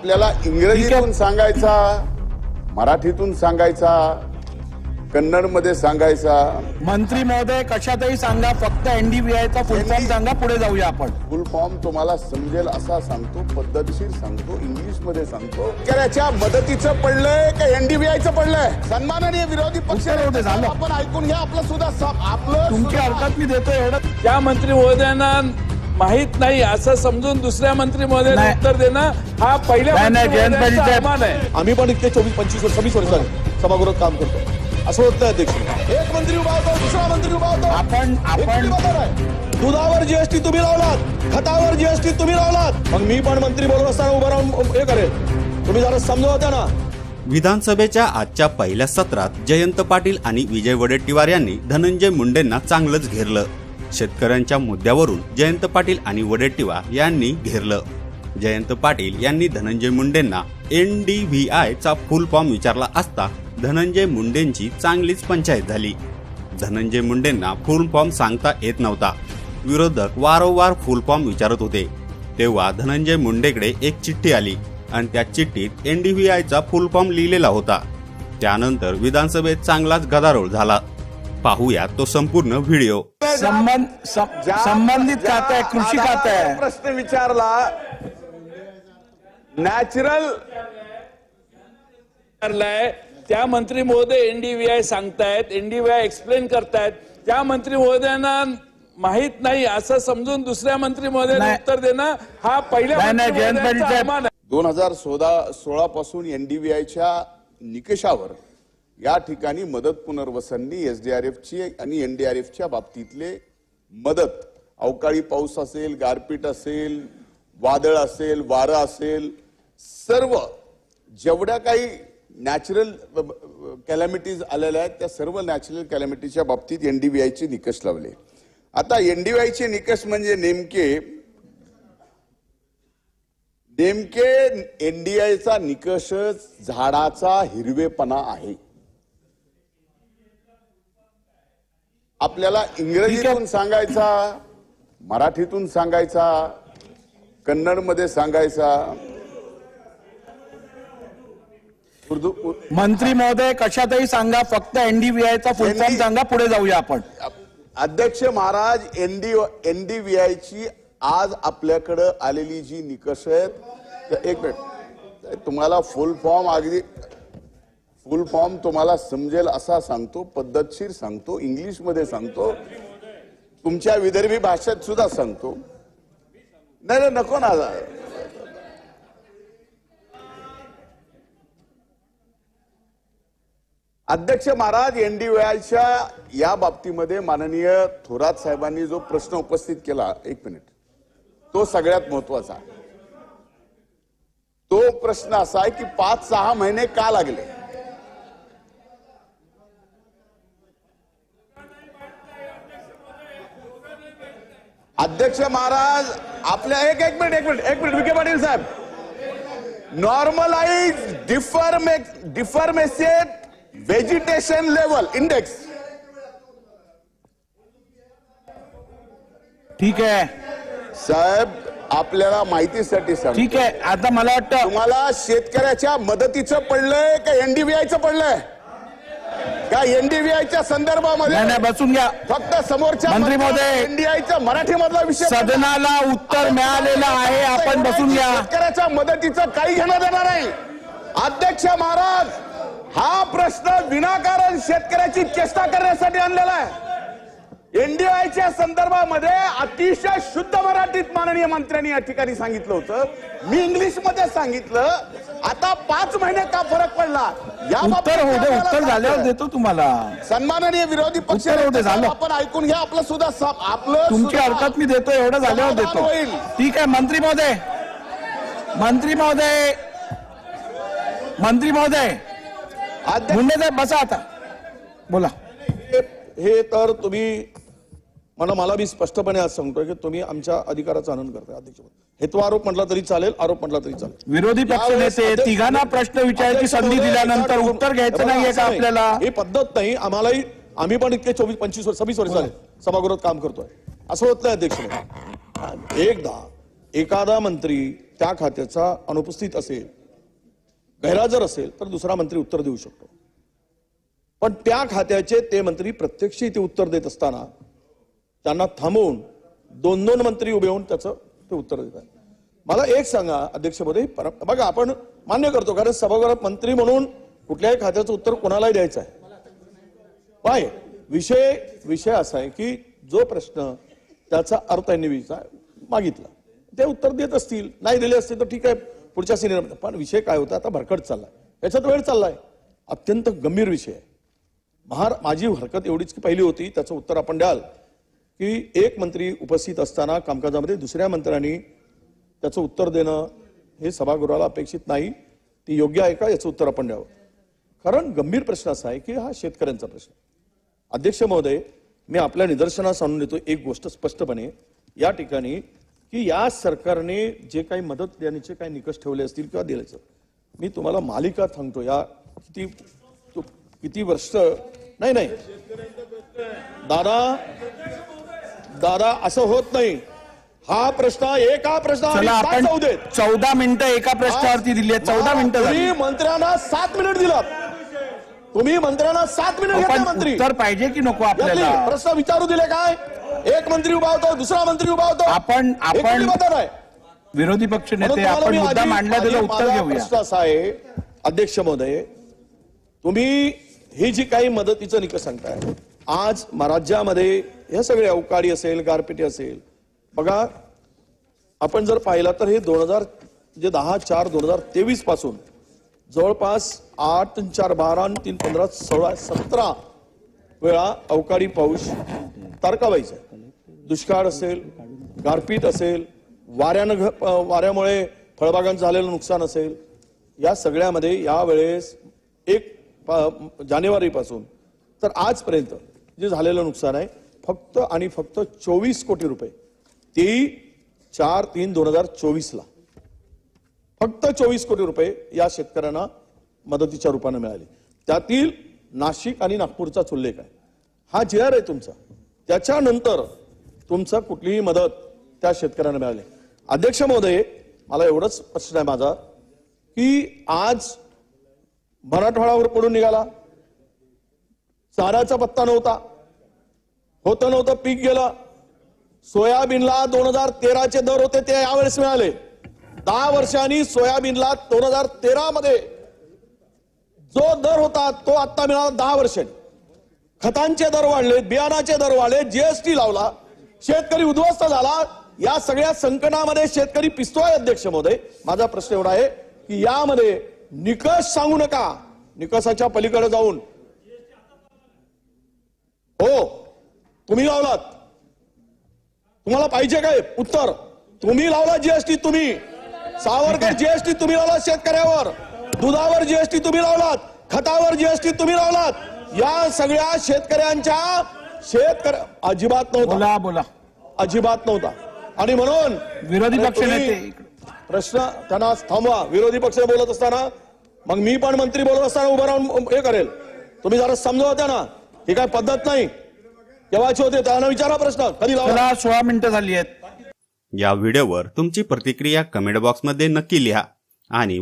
आपल्याला इंग्रजीतून सांगायचा मराठीतून सांगायचा कन्नडमध्ये सांगायचा. मंत्री महोदय कशातही सांगा फक्त एनडीबीआयचा फुल फॉर्म सांगा पुढे जाऊया आपण. फुल फॉर्म तुम्हाला समजेल असा सांगतो पद्धतशीर सांगतो इंग्लिशमध्ये सांगतो. शेतकऱ्याच्या मदतीचं पडलंय का एनडीबीआयचं पडलंय? सन्माननीय विरोधी पक्ष. आपण ऐकून घ्या आपलं सुद्धा आपलं तुमची सुद्धा- हरकत मी देतो एवढं. त्या मंत्री महोदयांना माहीत नाही असं समजून दुसऱ्या मंत्री. उत्तर देणं हा पहिल्या नाही, नाही, मंत्री जयंत महोदयांचा पाटील साहेब. अभिमान आहे. आम्ही पण इतके चोवीस पंचवीस वर्ष सव्वीस वर्ष सभागृहात काम करतो असं होत नाही अध्यक्ष. एक मंत्री उभा होतो दुसरा मंत्री उभा होतो. आपण आपण? दुधावर जीएसटी तुम्ही लावलात खतावर जीएसटी तुम्ही लावलात. मग मी पण मंत्री बोलत असताना उभं राहून हे करेल. तुम्ही जरा समजवत्या ना विधानसभेच्या आजच्या पहिल्या सत्रात जयंत पाटील आणि विजय वडेट्टीवार यांनी धनंजय मुंडेंना चांगलंच घेरलं. शेतकऱ्यांच्या मुद्द्यावरून जयंत पाटील आणि वडेट्टीवार यांनी घेरलं. जयंत पाटील यांनी धनंजय मुंडेंना एन डी व्ही आयचा फुल फॉर्म विचारला असता धनंजय मुंडेंची चांगलीच पंचायत झाली. धनंजय मुंडेंना फुल फॉर्म सांगता येत नव्हता. विरोधक वारंवार फुल फॉर्म विचारत होते. तेव्हा धनंजय मुंडेकडे एक चिठ्ठी आली आणि त्या चिठ्ठीत एन डी व्ही आयचा फुल फॉर्म लिहिलेला होता. त्यानंतर विधानसभेत चांगलाच गदारोळ झाला. पाहूया तो संपूर्ण व्हिडिओ. संबंध संबंधित खातं आहे कृषी खातं आहे. प्रश्न विचारला नॅचरल विचारलाय. त्या मंत्री महोदय एनडीव्हीआय सांगतायत एनडीव्हीआय एक्सप्लेन करतायत. त्या मंत्री महोदयांना माहीत नाही असं समजून दुसऱ्या मंत्री महोदयांना. उत्तर देणं हा पहिल्या दोन हजार सोळा सोळा पासून एनडीबीआयच्या निकषावर या ठिकाणी मदत पुनर्वसननी एसडीआरएफची आणि एनडीआरएफच्या बाबतीतले मदत अवकाळी पाऊस असेल गारपीट असेल वादळ असेल वारं असेल सर्व जेवढ्या काही नॅचरल कॅलॅमिटीज आलेल्या आहेत त्या सर्व नॅचरल कॅलॅमिटीच्या बाबतीत एनडीबीआयचे निकष लावले. आता एनडीबीआयचे निकष म्हणजे नेमके नेमके एनडीआयचा निकषच झाडाचा हिरवेपणा आहे. आपल्याला इंग्रजीतून सांगायचा मराठीतून सांगायचा कन्नडमध्ये सांगायचा. उर्दू मंत्री महोदय कशातही सांगा फक्त एनडीबीआयचा फुल फॉर्म सांगा पुढे जाऊया आपण. अध्यक्ष महाराज एनडी एनडीव्हीआयची आज आपल्याकडं आलेली जी निकष आहेत एक मिनिट. तुम्हाला फुल फॉर्म अगदी फुल फॉर्म तुम्हाला समजेल असा सांगतो पद्धतशीर सांगतो इंग्लिशमध्ये सांगतो. तुमच्या विदर्भी भाषेत सुद्धा सांगतो. नाही नाही, नको ना. अध्यक्ष महाराज एनडीआयच्या या बाबतीमध्ये माननीय थोरात साहेबांनी जो प्रश्न उपस्थित केला एक मिनिट. तो सगळ्यात महत्त्वाचा आहे तो प्रश्न असा आहे की पाच सहा महिने का लागले? अध्यक्ष महाराज आपल्या एक एक मिनिट एक मिनिट एक मिनिट विखे पाटील साहेब. Normalize differ difference vegetation level index ठीक आहे. साहेब आपल्याला माहितीसाठी सांग ठीक आहे. आता मला वाटतं तुम्हाला शेतकऱ्याच्या मदतीचं पडलंय का एनडीबीआयचं पडलंय? का एनडीबीआयच्या संदर्भामध्ये नाही बसून घ्या. फक्त समोरच्या मंत्री महोदय, एनडीआयचा मराठी मधला विषय सदनाला उत्तर मिळालेलं आहे आपण बसून घ्या. शेतकऱ्याच्या मदतीचं काही घेणं देणार नाही. अध्यक्ष महाराज हा प्रश्न विनाकारण शेतकऱ्याची चेष्टा करण्यासाठी आणलेला आहे. एनडीआयच्या संदर्भामध्ये अतिशय शुद्ध मराठीत माननीय मंत्र्यांनी या ठिकाणी सांगितलं होतं. मी इंग्लिशमध्ये सांगितलं. आता पाच महिने का फरक पडला? या उत्तर उत्तर झाल्यावर. देतो तुम्हाला. सन्माननीय विरोधी पक्ष. आपण ऐकून घ्या आपलं सुद्धा आपलं तुमची हरकत मी देतो एवढं झाल्यावर देतो. होईल. ठीक आहे मंत्री महोदय. मंत्री महोदय. मंत्री महोदय. मुंडे साहेब बसा आता. बोला. हे तर तुम्ही मला मला मी स्पष्टपणे आज सांगतोय की तुम्ही आमच्या अधिकाराचा आनंद करताय अध्यक्ष हेतू आरोप म्हटला तरी चालेल आरोप म्हटला तरी चालेल. विरोधी पक्ष नेते तिघांना प्रश्न विचारायची संधी दिल्यानंतर उत्तर घ्यायचं नाहीये का आपल्याला? ही पद्धत नाही. आम्हालाही आम्ही पण इतके चोवीस पंचवीस वर्ष सव्वीस वर्ष झाले. सभागृहात काम करतोय. असं होत नाही अध्यक्ष एकदा एखादा मंत्री त्या खात्याचा अनुपस्थित असेल गैरहजर असेल तर दुसरा मंत्री उत्तर देऊ शकतो. पण त्या खात्याचे ते मंत्री प्रत्यक्ष इथे उत्तर देत असताना त्यांना थांबवून दोन दोन मंत्री उभे होऊन त्याचं ते उत्तर देतात मला एक सांगा अध्यक्ष पर- बघा आपण मान्य करतो कारण सभागृहात मंत्री म्हणून कुठल्याही खात्याचं उत्तर कोणालाही द्यायचं आहे. पाय विषय विषय असा आहे की जो प्रश्न त्याचा अर्थ त्यांनी विचार मागितला. ते उत्तर देत असतील नाही दिले असतील तर ठीक आहे पुढच्या सिनियर पण विषय काय होता? आता भरकट चाललाय. याच्यात वेळ चाललाय. अत्यंत गंभीर विषय आहे. महार माझी हरकत एवढीच की पहिली होती त्याचं उत्तर आपण द्याल. की एक मंत्री उपस्थित असताना कामकाजामध्ये दुसऱ्या मंत्र्यांनी त्याचं उत्तर देणं हे सभागृहाला अपेक्षित नाही. ती योग्य आहे का याचं उत्तर आपण द्यावं. कारण गंभीर प्रश्न असा आहे की हा शेतकऱ्यांचा प्रश्न अध्यक्ष महोदय मी आपल्या निदर्शनास आणून देतो एक गोष्ट स्पष्टपणे. या ठिकाणी की या सरकारने जे काही मदत देण्याचे काही निकष ठेवले असतील किंवा दिल्याचं मी तुम्हाला मालिका सांगतो. या किती किती वर्ष नाही नाही. दादा दादा असं होत नाही. हा प्रश्न एका प्रश्न चला आपण देत चौदा मिनिटं एका प्रश्नावरती दिली आहेत. चौदा मिनिटं झाली. तुम्ही मंत्र्यांना सात मिनिट दिलात. तुम्ही मंत्र्यांना सात मिनिट घेतले पण मंत्री. उत्तर पाहिजे की नको घेतली. आपल्याला? प्रश्न विचारू दिले काय? एक मंत्री उभा होतो दुसरा मंत्री उभा होतो. आपण- हे आपण- कुठली पद्धत आहे? विरोधी पक्ष म्हणून नेते तुम्हाला आपण मी मुद्दा आधी- मांडला आधी उत्तर माझा घेऊया. प्रश्न असा आहे अध्यक्ष महोदय तुम्ही ही जी काही मदतीचं निकष सांगताय आज राज्यामध्ये ह्या सगळे अवकाळी असेल गारपिटी असेल बघा आपण जर पाहिला तर हे दोन हजार जे दहा चार दोन हजार तेवीसपासून जवळपास आठ चार बारा आणि तीन पंधरा सोळा सतरा वेळा अवकाळी पाऊस तारकाबाईचा दुष्काळ असेल गारपीट असेल वाऱ्यानं घ- वाऱ्यामुळे फळबागांचं झालेलं नुकसान असेल या सगळ्यामध्ये यावेळेस एक जानेवारीपासून तर आजपर्यंत जे झालेलं नुकसान आहे फक्त आणि फक्त चोवीस कोटी रुपये. तेही चार तीन दोन हजार चोवीसला. फक्त चोवीस कोटी रुपये या शेतकऱ्यांना मदतीच्या रूपाने मिळाले. त्यातील नाशिक आणि नागपूरचाच उल्लेख आहे. हा जी आर आहे तुमचा. त्याच्यानंतर तुमचा कुठलीही मदत त्या शेतकऱ्यांना मिळाली. अध्यक्ष महोदय मला एवढंच प्रश्न आहे माझा की आज मराठवाड्यावर पडून निघाला. चाराचा पत्ता नव्हता. होतं नव्हतं पीक गेलं. सोयाबीनला दोन हजार तेराचे दर होते ते यावेळेस मिळाले. दहा वर्षांनी सोयाबीनला दोन हजार तेरा मध्ये जो दर होता तो आता मिळाला दहा वर्षांनी खतांचे दर वाढले बियाणाचे दर वाढले जीएसटी लावला. शेतकरी उद्ध्वस्त झाला. या सगळ्या संकटामध्ये शेतकरी पिसतोय अध्यक्ष महोदय. माझा प्रश्न एवढा आहे की यामध्ये निकष सांगू नका. निकषाच्या पलीकडे जाऊन हो. तुम्ही लावलात. तुम्हाला पाहिजे काय? उत्तर. तुम्ही लावला जीएसटी तुम्ही. सावरकर जीएसटी तुम्ही लावला शेतकऱ्यावर. दुधावर जीएसटी तुम्ही लावलात. खतावर जीएसटी तुम्ही लावलात. या सगळ्या शेतकऱ्यांच्या शेतकऱ्या अजिबात नव्हता. बोला बोला. अजिबात नव्हता. आणि म्हणून विरोधी पक्ष प्रश्न त्यांना थांबवा. विरोधी पक्ष बोलत असताना मग मी पण मंत्री बोलत असताना उभं राहून हे करेल. तुम्ही जरा समजवा त्यांना ही काय पद्धत नाही. केव्हाची होते त्यांना विचारा प्रश्न. कधी लावला चला सोळा मिनिटं झाली आहेत. या व्हिडिओवर तुमची प्रतिक्रिया कमेंट बॉक्समध्ये नक्की लिहा आणि